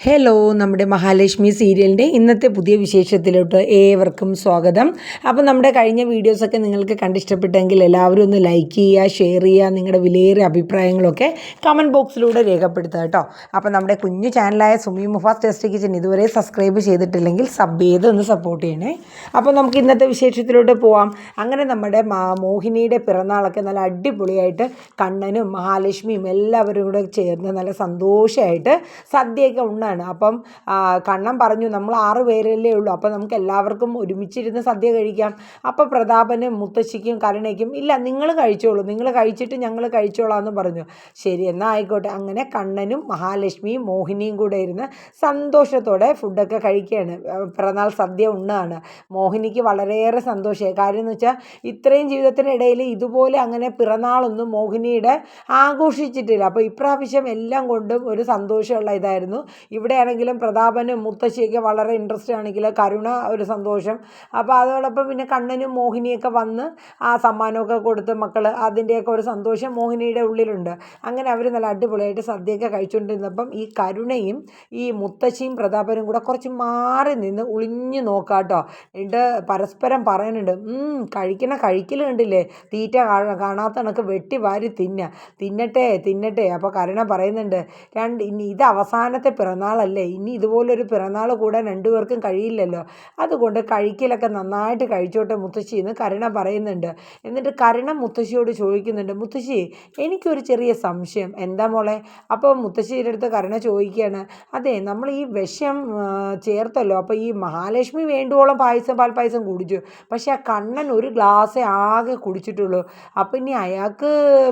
Hello നമ്മുടെ മഹാലക്ഷ്മി സീരിയലിന്റെ ഇന്നത്തെ പുതിയ വിശേഷത്തിലോട്ട് ഏവർക്കും സ്വാഗതം. അപ്പോൾ നമ്മുടെ കഴിഞ്ഞ വീഡിയോസൊക്കെ നിങ്ങൾക്ക് കണ്ടിഷ്ടപ്പെട്ടെങ്കിൽ എല്ലാവരും ഒന്ന് ലൈക്ക് ചെയ്യുക ഷെയർ ചെയ്യുക നിങ്ങളുടെ വിലയേറിയ അഭിപ്രായങ്ങളൊക്കെ കമന്റ് ബോക്സിലൂടെ രേഖപ്പെടുത്തുക കേട്ടോ. അപ്പോൾ നമ്മുടെ കുഞ്ഞു ചാനലായ സുമി മുഫാസ് ടെസ്റ്റ് കിച്ചൻ ഇതുവരെ സബ്സ്ക്രൈബ് ചെയ്തിട്ടില്ലെങ്കിൽ സബ് ചെയ്ത് ഒന്ന് സപ്പോർട്ട് ചെയ്യണേ. അപ്പോൾ നമുക്ക് ഇന്നത്തെ വിശേഷത്തിലോട്ട് പോവാം. അങ്ങനെ നമ്മുടെ മോഹിനിയുടെ പിറന്നാളൊക്കെ നല്ല അടിപൊളിയായിട്ട് കണ്ണനും മഹാലക്ഷ്മിയും എല്ലാവരും കൂടെ ചേർന്ന് നല്ല സന്തോഷമായിട്ട് സദ്യയൊക്കെ ഉണ്ണാണ് അപ്പം കണ്ണം പറഞ്ഞു നമ്മൾ ആറ് പേരല്ലേ ഉള്ളൂ അപ്പം നമുക്ക് എല്ലാവർക്കും ഒരുമിച്ചിരുന്ന് സദ്യ കഴിക്കാം. അപ്പം പ്രതാപനും മുത്തശ്ശിക്കും കരുണയ്ക്കും ഇല്ല നിങ്ങൾ കഴിച്ചോളൂ നിങ്ങൾ കഴിച്ചിട്ട് ഞങ്ങൾ കഴിച്ചോളാം എന്ന് പറഞ്ഞു. ശരി എന്നാൽ ആയിക്കോട്ടെ. അങ്ങനെ കണ്ണനും മഹാലക്ഷ്മിയും മോഹിനിയും കൂടെ ഇരുന്ന് സന്തോഷത്തോടെ ഫുഡൊക്കെ കഴിക്കുകയാണ്. പിറന്നാൾ സദ്യ ഉണ്ണാണ്. മോഹിനിക്ക് വളരെയേറെ സന്തോഷമായി. കാര്യം എന്ന് വെച്ചാൽ ഇത്രയും ജീവിതത്തിനിടയിൽ ഇതുപോലെ അങ്ങനെ പിറന്നാളൊന്നും മോഹിനിയുടെ ആഘോഷിച്ചിട്ടില്ല. അപ്പോൾ ഇപ്രാവശ്യം എല്ലാം കൊണ്ടും ഒരു സന്തോഷമുള്ള ഇതായിരുന്നു. ഇവിടെയാണെങ്കിലും പ്രതാപനും മുത്തശ്ശിയൊക്കെ വളരെ ഇൻട്രസ്റ്റ് ആണെങ്കിൽ കരുണ ഒരു സന്തോഷം. അപ്പോൾ അതോടൊപ്പം പിന്നെ കണ്ണനും മോഹിനിയൊക്കെ വന്ന് ആ സമ്മാനമൊക്കെ കൊടുത്ത് മക്കൾ അതിന്റെയൊക്കെ ഒരു സന്തോഷം മോഹിനിയുടെ ഉള്ളിലുണ്ട്. അങ്ങനെ അവർ നല്ല അടിപൊളിയായിട്ട് സദ്യയൊക്കെ കഴിച്ചുകൊണ്ടിരുന്നപ്പം ഈ കരുണയും ഈ മുത്തശ്ശിയും പ്രതാപനും കൂടെ കുറച്ച് മാറി നിന്ന് ഒളിഞ്ഞു നോക്കാട്ടോ. എന്നിട്ട് പരസ്പരം പറയുന്നുണ്ട് "ഉം, കഴിക്കണ കഴിക്കൽ കണ്ടില്ലേ? തീറ്റ കാണ- കാണാത്ത കണക്ക് വെട്ടി വാരി തിന്ന. തിന്നട്ടെ തിന്നട്ടെ. അപ്പോൾ കരുണ പറയുന്നുണ്ട് രണ്ട് ഇനി ഇത് അവസാനത്തെ പിറന്നാളല്ലേ ഇനി ഇതുപോലൊരു പിറന്നാൾ കൂടാൻ രണ്ടുപേർക്കും കഴിയില്ലല്ലോ. അതുകൊണ്ട് കഴിക്കലൊക്കെ നന്നായിട്ട് കഴിച്ചോട്ടെ മുത്തശ്ശി എന്ന് കരുണ പറയുന്നുണ്ട്. എന്നിട്ട് കരുണ മുത്തശ്ശിയോട് ചോദിക്കുന്നുണ്ട് മുത്തശ്ശി എനിക്കൊരു ചെറിയ സംശയം. എന്താ മോളെ? അപ്പോൾ മുത്തശ്ശിയുടെ അടുത്ത് കരുണ ചോദിക്കുകയാണ് അതെ നമ്മൾ ഈ വിഷം ചേർത്തല്ലോ. അപ്പോൾ ഈ മഹാലക്ഷ്മി വേണ്ടുവോളം പായസം പാൽ പായസം കുടിച്ചു. പക്ഷേ ആ കണ്ണൻ ഒരു ഗ്ലാസ്സേ ആകെ കുടിച്ചിട്ടുള്ളൂ. അപ്പോൾ ഇനി അയാൾക്ക്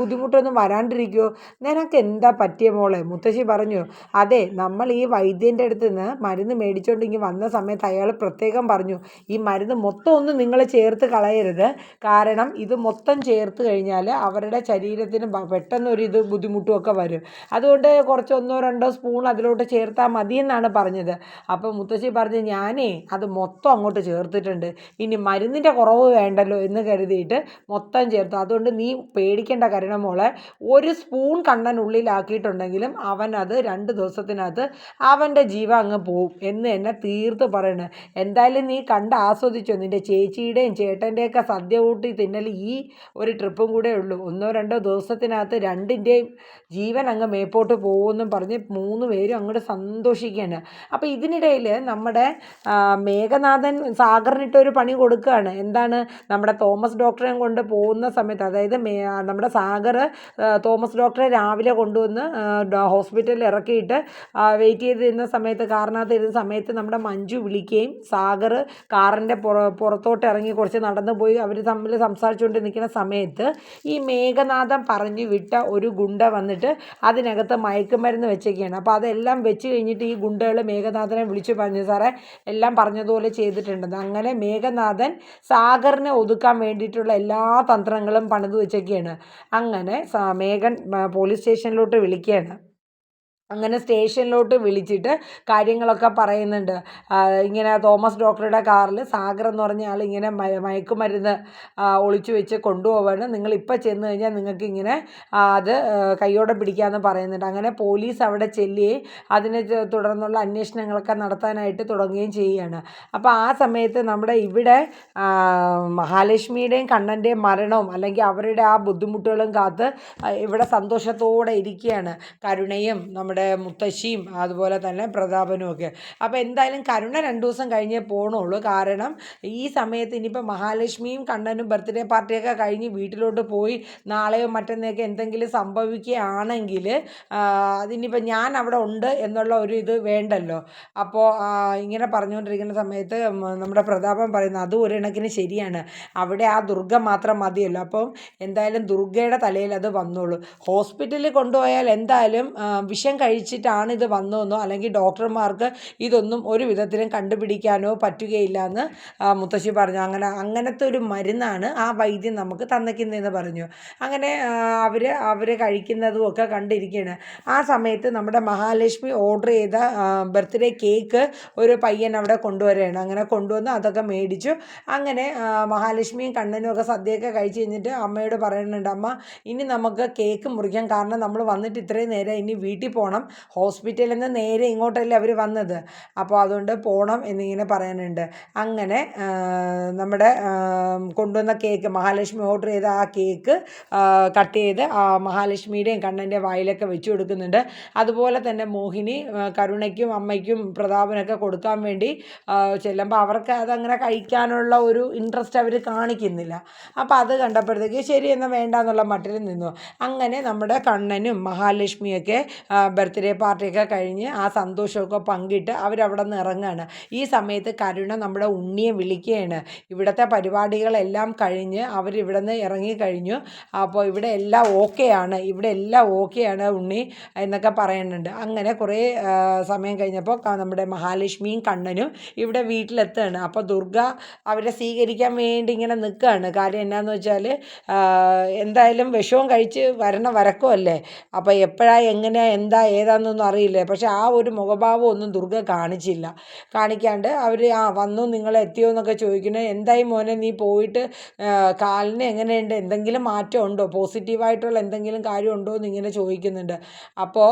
ബുദ്ധിമുട്ടൊന്നും വരാണ്ടിരിക്കുമോ നിനക്ക് എന്താ പറ്റിയ മോളെ? മുത്തശ്ശി പറഞ്ഞു അതെ നമ്മൾ ഈ വൈദ്യന്റെ അടുത്ത് നിന്ന് മരുന്ന് മേടിച്ചുകൊണ്ട് ഇങ്ങനെ വന്ന സമയത്ത് അയാൾ പ്രത്യേകം പറഞ്ഞു ഈ മരുന്ന് മൊത്തം ഒന്നും നിങ്ങൾ ചേർത്ത് കളയരുത്. കാരണം ഇത് മൊത്തം ചേർത്ത് കഴിഞ്ഞാൽ അവരുടെ ശരീരത്തിന് പെട്ടെന്ന് ഒരു ബുദ്ധിമുട്ടുമൊക്കെ വരും. അതുകൊണ്ട് കുറച്ച് ഒന്നോ രണ്ടോ സ്പൂൺ അതിലോട്ട് ചേർത്താൽ മതി എന്നാണ് പറഞ്ഞത്. അപ്പോൾ മുത്തശ്ശി പറഞ്ഞ് ഞാനേ അത് മൊത്തം അങ്ങോട്ട് ചേർത്തിട്ടുണ്ട്. ഇനി മരുന്നിന്റെ കുറവ് വേണ്ടല്ലോ എന്ന് കരുതിയിട്ട് മൊത്തം ചേർത്തു. അതുകൊണ്ട് നീ പേടിക്കേണ്ട കരുണ മോളെ ഒരു സ്പൂൺ കണ്ണനുള്ളിലാക്കിയിട്ടുണ്ടെങ്കിലും അവൻ അത് രണ്ട് ദിവസത്തിനകത്ത് അവന്റെ ജീവ അങ്ങ് പോവും എന്ന് എന്നെ തീർത്ത് പറയണ്. എന്തായാലും നീ കണ്ട് ആസ്വദിച്ചോ? നിന്റെ ചേച്ചിയുടെയും ചേട്ടന്റെയൊക്കെ സദ്യ കൂട്ടി തിന്നൽ ഈ ഒരു ട്രിപ്പും കൂടെ ഉള്ളൂ. ഒന്നോ രണ്ടോ ദിവസത്തിനകത്ത് രണ്ടിന്റെയും ജീവൻ അങ്ങ് മേപ്പോട്ട് പോകുമെന്നും പറഞ്ഞ് മൂന്ന് പേരും അങ്ങോട്ട് സന്തോഷിക്കുകയാണ്. അപ്പോൾ ഇതിനിടയിൽ നമ്മുടെ മേഘനാഥൻ മേഘനാഥൻ സാഗറിനിട്ടൊരു പണി കൊടുക്കുകയാണ്. എന്താണ്? നമ്മുടെ തോമസ് ഡോക്ടറെ കൊണ്ട് പോകുന്ന സമയത്ത് അതായത് നമ്മുടെ സാഗർ തോമസ് ഡോക്ടറെ രാവിലെ കൊണ്ടുവന്ന് ഹോസ്പിറ്റലിൽ ഇറക്കിയിട്ട് വെയിറ്റ് ചെയ്ത് ഇരുന്ന സമയത്ത് കാറിനകത്ത് ഇരുന്ന സമയത്ത് നമ്മുടെ മഞ്ജു വിളിക്കുകയും സാഗർ കാറിന്റെ പുറ പുറത്തോട്ട് ഇറങ്ങി കുറച്ച് നടന്നു പോയി. അവർ തമ്മിൽ സംസാരിച്ചുകൊണ്ട് നിൽക്കുന്ന സമയത്ത് ഈ മേഘനാഥം പറഞ്ഞു വിട്ട ഒരു ഗുണ്ട വന്നിട്ട് അതിനകത്ത് മയക്കുമരുന്ന് വെച്ചേക്കുകയാണ് അപ്പോൾ അതെല്ലാം വെച്ച് കഴിഞ്ഞിട്ട് ഈ ഗുണ്ടകൾ മേഘനാഥനെ വിളിച്ചു പറഞ്ഞു സാറേ എല്ലാം പറഞ്ഞതുപോലെ ചെയ്തിട്ടുണ്ടെന്ന് അങ്ങനെ മേഘനാഥൻ സാഗറിനെ ഒതുക്കാൻ വേണ്ടിയിട്ടുള്ള എല്ലാ തന്ത്രങ്ങളും പണിത് വെച്ചൊക്കെയാണ് അങ്ങനെ മേഘൻ പോലീസ് സ്റ്റേഷനിലോട്ട് വിളിക്കുകയാണ്. അങ്ങനെ സ്റ്റേഷനിലോട്ട് വിളിച്ചിട്ട് കാര്യങ്ങളൊക്കെ പറയുന്നുണ്ട്. ഇങ്ങനെ തോമസ് ഡോക്ടറുടെ കാറിൽ സാഗർ എന്ന് പറഞ്ഞ ആൾ ഇങ്ങനെ മയ- മയക്കുമരുന്ന് ഒളിച്ചു വെച്ച് കൊണ്ടുപോവാണ്. നിങ്ങൾ ഇപ്പം ചെന്ന് കഴിഞ്ഞാൽ നിങ്ങൾക്ക് ഇങ്ങനെ അത് കൈയോടെ പിടിക്കാമെന്ന് പറയുന്നുണ്ട്. അങ്ങനെ പോലീസ് അവിടെ ചെല്ലുകയും അതിനെ തുടർന്നുള്ള അന്വേഷണങ്ങളൊക്കെ നടത്താനായിട്ട് തുടങ്ങുകയും ചെയ്യുകയാണ്. അപ്പോൾ ആ സമയത്ത് നമ്മുടെ ഇവിടെ മഹാലക്ഷ്മിയുടെയും കണ്ണന്റെയും മരണവും അല്ലെങ്കിൽ അവരുടെ ആ ബുദ്ധിമുട്ടുകളും കാത്ത് ഇവിടെ സന്തോഷത്തോടെ ഇരിക്കുകയാണ്. കരുണയും നമ്മുടെ മുത്തശ്ശിയും അതുപോലെ തന്നെ പ്രതാപനും ഒക്കെ. അപ്പോൾ എന്തായാലും കരുണ രണ്ട് ദിവസം കഴിഞ്ഞേ പോകണുള്ളൂ കാരണം ഈ സമയത്ത് ഇനിയിപ്പോൾ മഹാലക്ഷ്മിയും കണ്ണനും ബർത്ത്ഡേ പാർട്ടിയൊക്കെ കഴിഞ്ഞ് വീട്ടിലോട്ട് പോയി നാളെയോ മറ്റന്നേക്ക് എന്തെങ്കിലും സംഭവിക്കുകയാണെങ്കിൽ അതിനിപ്പോൾ ഞാൻ അവിടെ ഉണ്ട് എന്നുള്ള ഒരു ഇത് വേണ്ടല്ലോ. അപ്പോൾ ഇങ്ങനെ പറഞ്ഞുകൊണ്ടിരിക്കുന്ന സമയത്ത് നമ്മുടെ പ്രതാപൻ പറയുന്നത് അതും ഒരു കണക്കിന് ശരിയാണ്. അവിടെ ആ ദുർഗ മാത്രം മതിയല്ലോ. അപ്പം എന്തായാലും ദുർഗയുടെ തലയിൽ അത് വന്നോളൂ. ഹോസ്പിറ്റലിൽ കൊണ്ടുപോയാൽ എന്തായാലും വിഷം കഴിച്ചിട്ടാണ് ഇത് വന്നതെന്നോ അല്ലെങ്കിൽ ഡോക്ടർമാർക്ക് ഇതൊന്നും ഒരു വിധത്തിലും കണ്ടുപിടിക്കാനോ പറ്റുകയില്ല എന്ന് മുത്തശ്ശി പറഞ്ഞു. അങ്ങനെ അങ്ങനത്തെ ഒരു മരുന്നാണ് ആ വൈദ്യം നമുക്ക് തന്നിക്കുന്നതെന്ന് പറഞ്ഞു. അങ്ങനെ അവർ അവർ കഴിക്കുന്നതും ഒക്കെ കണ്ടിരിക്കുകയാണ്. ആ സമയത്ത് നമ്മുടെ മഹാലക്ഷ്മി ഓർഡർ ചെയ്ത ബർത്ത്ഡേ കേക്ക് ഒരു പയ്യൻ അവിടെ കൊണ്ടുവരികയാണ്. അങ്ങനെ കൊണ്ടുവന്ന് അതൊക്കെ മേടിച്ചു. അങ്ങനെ മഹാലക്ഷ്മിയും കണ്ണനും ഒക്കെ സദ്യയൊക്കെ കഴിച്ച് കഴിഞ്ഞിട്ട് അമ്മയോട് പറയുന്നുണ്ട് അമ്മ ഇനി നമുക്ക് കേക്ക് മുറിക്കാം കാരണം നമ്മൾ വന്നിട്ട് ഇത്രയും നേരം ഇനി വീട്ടിൽ പോകണം പോകണം ഹോസ്പിറ്റലിൽ നിന്ന് നേരെ ഇങ്ങോട്ടല്ലേ അവർ വന്നത്. അപ്പോൾ അതുകൊണ്ട് പോകണം എന്നിങ്ങനെ പറയാനുണ്ട്. അങ്ങനെ നമ്മുടെ കൊണ്ടുവന്ന കേക്ക് മഹാലക്ഷ്മി ഓർഡർ ചെയ്ത ആ കേക്ക് കട്ട് ചെയ്ത് ആ മഹാലക്ഷ്മിയുടെയും കണ്ണന്റെ വായിലൊക്കെ വെച്ച് കൊടുക്കുന്നുണ്ട്. അതുപോലെ തന്നെ മോഹിനി കരുണയ്ക്കും അമ്മയ്ക്കും പ്രതാപനൊക്കെ കൊടുക്കാൻ വേണ്ടി ചെല്ലുമ്പോൾ അവർക്ക് അതങ്ങനെ കഴിക്കാനുള്ള ഒരു ഇൻട്രസ്റ്റ് അവർ കാണിക്കുന്നില്ല. അപ്പോൾ അത് കണ്ടപ്പോഴത്തേക്ക് ശരി എന്നാൽ വേണ്ട എന്നുള്ള മട്ടിൽ നിന്നു. അങ്ങനെ നമ്മുടെ കണ്ണനും മഹാലക്ഷ്മിയൊക്കെ ബർത്ത്ഡേ പാർട്ടിയൊക്കെ കഴിഞ്ഞ് ആ സന്തോഷമൊക്കെ പങ്കിട്ട് അവരവിടെ നിന്ന് ഇറങ്ങുകയാണ് ഈ സമയത്ത് കരുണ നമ്മുടെ ഉണ്ണിയെ വിളിക്കുകയാണ്. ഇവിടുത്തെ പരിപാടികളെല്ലാം കഴിഞ്ഞ് അവരിവിടെ നിന്ന് ഇറങ്ങിക്കഴിഞ്ഞു അപ്പോൾ ഇവിടെ എല്ലാം ഓക്കെയാണ് ഇവിടെ എല്ലാം ഓക്കെയാണ് ഉണ്ണി എന്നൊക്കെ പറയുന്നുണ്ട്. അങ്ങനെ കുറേ സമയം കഴിഞ്ഞപ്പോൾ നമ്മുടെ മഹാലക്ഷ്മിയും കണ്ണനും ഇവിടെ വീട്ടിലെത്തുകയാണ്. അപ്പോൾ ദുർഗ അവരെ സ്വീകരിക്കാൻ വേണ്ടി ഇങ്ങനെ നിൽക്കുകയാണ്. കാര്യം എന്നാന്ന് വെച്ചാൽ എന്തായാലും വിഷവും കഴിച്ച് വരണ വരക്കുമല്ലേ? അപ്പോൾ എപ്പോഴാണ് എങ്ങനെയാണ് എന്താ ഏതാണെന്നൊന്നും അറിയില്ല? പക്ഷേ ആ ഒരു മുഖഭാവം ഒന്നും ദുർഗ കാണിച്ചില്ല. കാണിക്കാണ്ട് അവർ ആ വന്നു നിങ്ങൾ എത്തിയോ എന്നൊക്കെ ചോദിക്കുന്നത് എന്തായി മോനെ നീ പോയിട്ട് കാലിന് എങ്ങനെയുണ്ട്? എന്തെങ്കിലും മാറ്റം ഉണ്ടോ? പോസിറ്റീവായിട്ടുള്ള എന്തെങ്കിലും കാര്യം ഉണ്ടോ എന്ന് ഇങ്ങനെ ചോദിക്കുന്നുണ്ട് അപ്പോൾ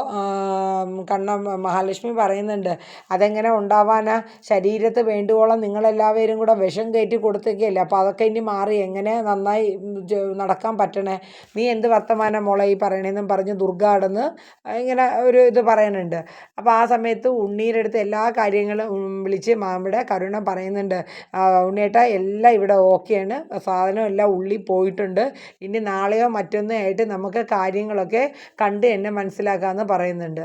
കണ്ണ മഹാലക്ഷ്മി പറയുന്നുണ്ട് അതെങ്ങനെ ഉണ്ടാവാനാ? ശരീരത്ത് വേണ്ടുവോളം നിങ്ങളെല്ലാവരും കൂടെ വിഷം കയറ്റി കൊടുത്തേക്കല്ലേ അപ്പോൾ അതൊക്കെ ഇനി മാറി എങ്ങനെ നന്നായി നടക്കാൻ പറ്റണേ? നീ എന്ത് വർത്തമാനം മോളെ ഈ പറയണേന്നും പറഞ്ഞ് ദുർഗാടന്ന് ഇങ്ങനെ ഒരു ഇത് പറയുന്നുണ്ട്. അപ്പോൾ ആ സമയത്ത് ഉണ്ണീരുടെ അടുത്ത് എല്ലാ കാര്യങ്ങളും വിളിച്ച് മാമിയുടെ കരുണ പറയുന്നുണ്ട്. ഉണ്ണിയേട്ട എല്ലാം ഇവിടെ ഓക്കെയാണ്. സാധനം എല്ലാം ഉള്ളി പോയിട്ടുണ്ട്. ഇനി നാളെയോ മറ്റൊന്നോ ആയിട്ട് നമുക്ക് കാര്യങ്ങളൊക്കെ കണ്ട് എന്നെ മനസ്സിലാക്കാമെന്ന് പറയുന്നുണ്ട്.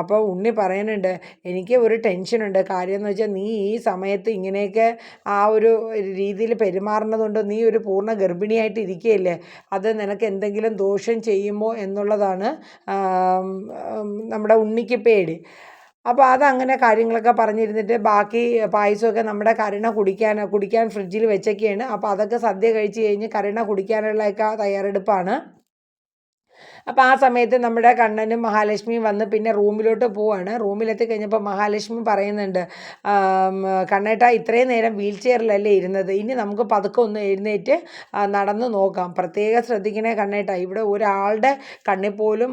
അപ്പോൾ ഉണ്ണി പറയുന്നുണ്ട് എനിക്ക് ഒരു ടെൻഷനുണ്ട്. കാര്യം എന്ന് വെച്ചാൽ നീ ഈ സമയത്ത് ഇങ്ങനെയൊക്കെ ആ ഒരു രീതിയിൽ പെരുമാറുന്നതുകൊണ്ട് നീ ഒരു പൂർണ ഗർഭിണിയായിട്ട് ഇരിക്കുകയല്ലേ അത് നിനക്ക് എന്തെങ്കിലും ദോഷം ചെയ്യുമോ എന്നുള്ളതാണ് നമ്മുടെ ഉണ്ണിക്ക് പേടി. അപ്പോൾ അതങ്ങനെ കാര്യങ്ങളൊക്കെ പറഞ്ഞിരുന്നിട്ട് ബാക്കി പായസമൊക്കെ നമ്മുടെ കരുണ കുടിക്കാൻ കുടിക്കാൻ ഫ്രിഡ്ജിൽ വെച്ചൊക്കെയാണ്. അപ്പോൾ അതൊക്കെ സദ്യ കഴിച്ച് കഴിഞ്ഞ് കരുണ കുടിക്കാനുള്ളതൊക്കെ തയ്യാറെടുപ്പാണ്. അപ്പോൾ ആ സമയത്ത് നമ്മുടെ കണ്ണനും മഹാലക്ഷ്മിയും വന്ന് പിന്നെ റൂമിലോട്ട് പോവാണ്. റൂമിലെത്തി കഴിഞ്ഞപ്പോൾ മഹാലക്ഷ്മി പറയുന്നുണ്ട് കണ്ണേട്ട ഇത്രയും നേരം വീൽ ചെയറിലല്ലേ ഇരുന്നത്? ഇനി നമുക്ക് പതുക്കെ ഒന്ന് എഴുന്നേറ്റ് നടന്ന് നോക്കാം. പ്രത്യേകം ശ്രദ്ധിക്കണേ കണ്ണേട്ട. ഇവിടെ ഒരാളുടെ കണ്ണിൽ പോലും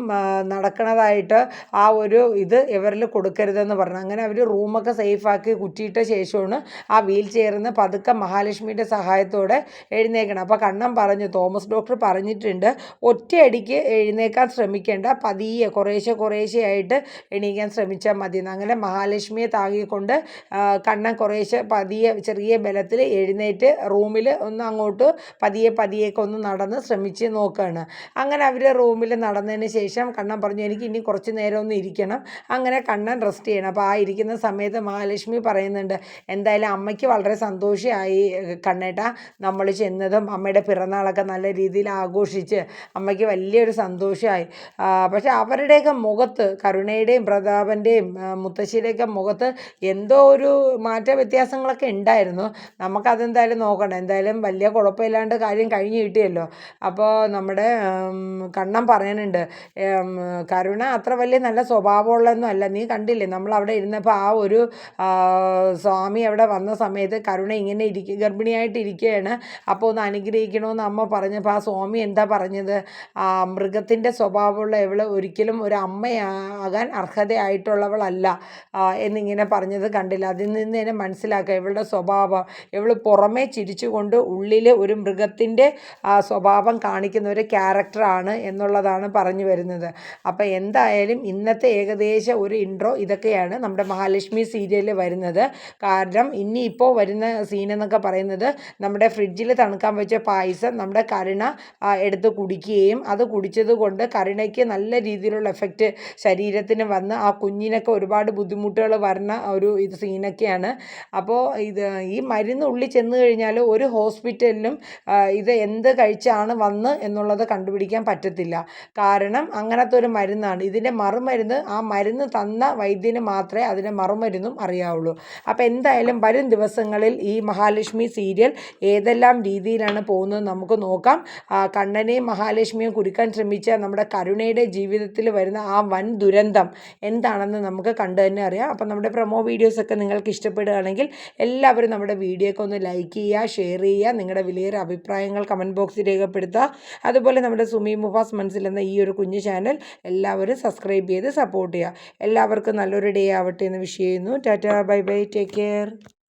നടക്കണതായിട്ട് ആ ഒരു ഇത് ഇവരിൽ കൊടുക്കരുതെന്ന് പറഞ്ഞു. അങ്ങനെ അവർ റൂമൊക്കെ സേഫാക്കി കുറ്റിയിട്ട ശേഷമാണ് ആ വീൽ ചെയറിൽ നിന്ന് പതുക്കെ മഹാലക്ഷ്മിയുടെ സഹായത്തോടെ എഴുന്നേക്കണം. അപ്പോൾ കണ്ണൻ പറഞ്ഞു തോമസ് ഡോക്ടർ പറഞ്ഞിട്ടുണ്ട് ഒറ്റയടിക്ക് എഴുന്നേക്കാൻ ശ്രമിക്കേണ്ട. പതിയെ കുറേശ്ശെ കുറേശ്ശെ ആയിട്ട് എണീക്കാൻ ശ്രമിച്ചാൽ മതി. അങ്ങനെ മഹാലക്ഷ്മിയെ താങ്ങിക്കൊണ്ട് കണ്ണൻ കുറേശ്ശെ പതിയെ ചെറിയ ബലത്തിൽ എഴുന്നേറ്റ് റൂമിൽ ഒന്ന് അങ്ങോട്ട് പതിയെ പതിയേക്ക് ഒന്ന് നടന്ന് ശ്രമിച്ച് നോക്കുകയാണ് അങ്ങനെ അവർ റൂമിൽ നടന്നതിന് ശേഷം കണ്ണൻ പറഞ്ഞു എനിക്ക് ഇനി കുറച്ച് നേരം ഒന്ന് ഇരിക്കണം. അങ്ങനെ കണ്ണൻ റെസ്റ്റ് ചെയ്യണം. അപ്പോൾ ആ ഇരിക്കുന്ന സമയത്ത് മഹാലക്ഷ്മി പറയുന്നുണ്ട് എന്തായാലും അമ്മയ്ക്ക് വളരെ സന്തോഷമായി കണ്ണേട്ട. നമ്മൾ ചെന്നതും അമ്മയുടെ പിറന്നാളൊക്കെ നല്ല രീതിയിൽ ആഘോഷിച്ച് അമ്മയ്ക്ക് വലിയൊരു സന്തോഷമായി പക്ഷെ അവരുടെയൊക്കെ മുഖത്ത് കരുണയുടെയും പ്രതാപന്റെയും മുത്തശ്ശിയുടെയൊക്കെ മുഖത്ത് എന്തോ ഒരു മാറ്റ വ്യത്യാസങ്ങളൊക്കെ ഉണ്ടായിരുന്നു. നമുക്കതെന്തായാലും നോക്കണം. എന്തായാലും വലിയ കുഴപ്പമില്ലാണ്ട് കാര്യം കഴിഞ്ഞ് കിട്ടിയല്ലോ. അപ്പോൾ നമ്മുടെ കണ്ണം പറയുന്നുണ്ട് കരുണ അത്ര വലിയ നല്ല സ്വഭാവമുള്ളതൊന്നും അല്ല. നീ കണ്ടില്ലേ നമ്മൾ അവിടെ ഇരുന്നപ്പോൾ ആ ഒരു സ്വാമി അവിടെ വന്ന സമയത്ത് കരുണ ഇങ്ങനെ ഇരിക്കുക ഗർഭിണിയായിട്ട് ഇരിക്കുകയാണ് അപ്പോൾ ഒന്ന് അനുഗ്രഹിക്കണമെന്ന് അമ്മ പറഞ്ഞപ്പോൾ ആ സ്വാമി എന്താ പറഞ്ഞത്? ആ മൃഗത്തിന്റെ സ്വഭാവമുള്ള ഇവൾ ഒരിക്കലും ഒരു അമ്മയാകാൻ അർഹതയായിട്ടുള്ളവളല്ല എന്നിങ്ങനെ പറഞ്ഞത് കണ്ടില്ല. അതിൽ നിന്ന് തന്നെ മനസ്സിലാക്കുക ഇവളുടെ സ്വഭാവം ഇവൾ പുറമേ ചിരിച്ചുകൊണ്ട് ഉള്ളിൽ ഒരു മൃഗത്തിന്റെ സ്വഭാവം കാണിക്കുന്ന ഒരു ക്യാരക്ടറാണ് എന്നുള്ളതാണ് പറഞ്ഞു വരുന്നത്. അപ്പോൾ എന്തായാലും ഇന്നത്തെ ഏകദേശം ഒരു ഇൻട്രോ ഇതൊക്കെയാണ് നമ്മുടെ മഹാലക്ഷ്മി സീരിയലിൽ വരുന്നത്. കാരണം ഇനിയിപ്പോൾ വരുന്ന സീൻ എന്നൊക്കെ പറയുന്നത് നമ്മുടെ ഫ്രിഡ്ജിൽ തണുക്കാൻ വെച്ച പായസം നമ്മുടെ കരുണ എടുത്ത് കുടിക്കുകയും അത് കുടിച്ചത് കൊണ്ട് കരുണയ്ക്ക് നല്ല രീതിയിലുള്ള എഫക്റ്റ് ശരീരത്തിന് വന്ന് ആ കുഞ്ഞിനൊക്കെ ഒരുപാട് ബുദ്ധിമുട്ടുകൾ വരുന്ന ഒരു ഇത് സീനൊക്കെയാണ്. അപ്പോൾ ഇത് ഈ മരുന്ന് ഉള്ളിൽ ചെന്ന് കഴിഞ്ഞാൽ ഒരു ഹോസ്പിറ്റലിലും ഇത് എന്ത് കഴിച്ചാണ് വന്ന് എന്നുള്ളത് കണ്ടുപിടിക്കാൻ പറ്റത്തില്ല. കാരണം അങ്ങനത്തെ ഒരു മരുന്നാണ്. ഇതിന്റെ മറുമരുന്ന് ആ മരുന്ന് തന്ന വൈദ്യന് മാത്രമേ അതിന്റെ മറുമരുന്നും അറിയാവുള്ളൂ. അപ്പോൾ എന്തായാലും വരും ദിവസങ്ങളിൽ ഈ മഹാലക്ഷ്മി സീരിയൽ ഏതെല്ലാം രീതിയിലാണ് പോകുന്നത് നമുക്ക് നോക്കാം. കണ്ണനെയും മഹാലക്ഷ്മിയും കുരുക്കാൻ ശ്രമിച്ച നമ്മുടെ കരുണയുടെ ജീവിതത്തിൽ വരുന്ന ആ വൻ ദുരന്തം എന്താണെന്ന് നമുക്ക് കണ്ടു തന്നെ അറിയാം. അപ്പം നമ്മുടെ പ്രൊമോ വീഡിയോസൊക്കെ നിങ്ങൾക്ക് ഇഷ്ടപ്പെടുകയാണെങ്കിൽ എല്ലാവരും നമ്മുടെ വീഡിയോക്ക് ഒന്ന് ലൈക്ക് ചെയ്യുക ഷെയർ ചെയ്യുക നിങ്ങളുടെ വിലയേറെ അഭിപ്രായങ്ങൾ കമന്റ് ബോക്സിൽ രേഖപ്പെടുത്തുക. അതുപോലെ നമ്മുടെ സുമി മുഫാസ് മനസ്സിൽ എന്ന ഈ ഒരു കുഞ്ഞു ചാനൽ എല്ലാവരും സബ്സ്ക്രൈബ് ചെയ്ത് സപ്പോർട്ട് ചെയ്യുക. എല്ലാവർക്കും നല്ലൊരു ഡേ ആവട്ടെ എന്ന് വിഷ് ചെയ്യുന്നു. Tata bye bye. Take care.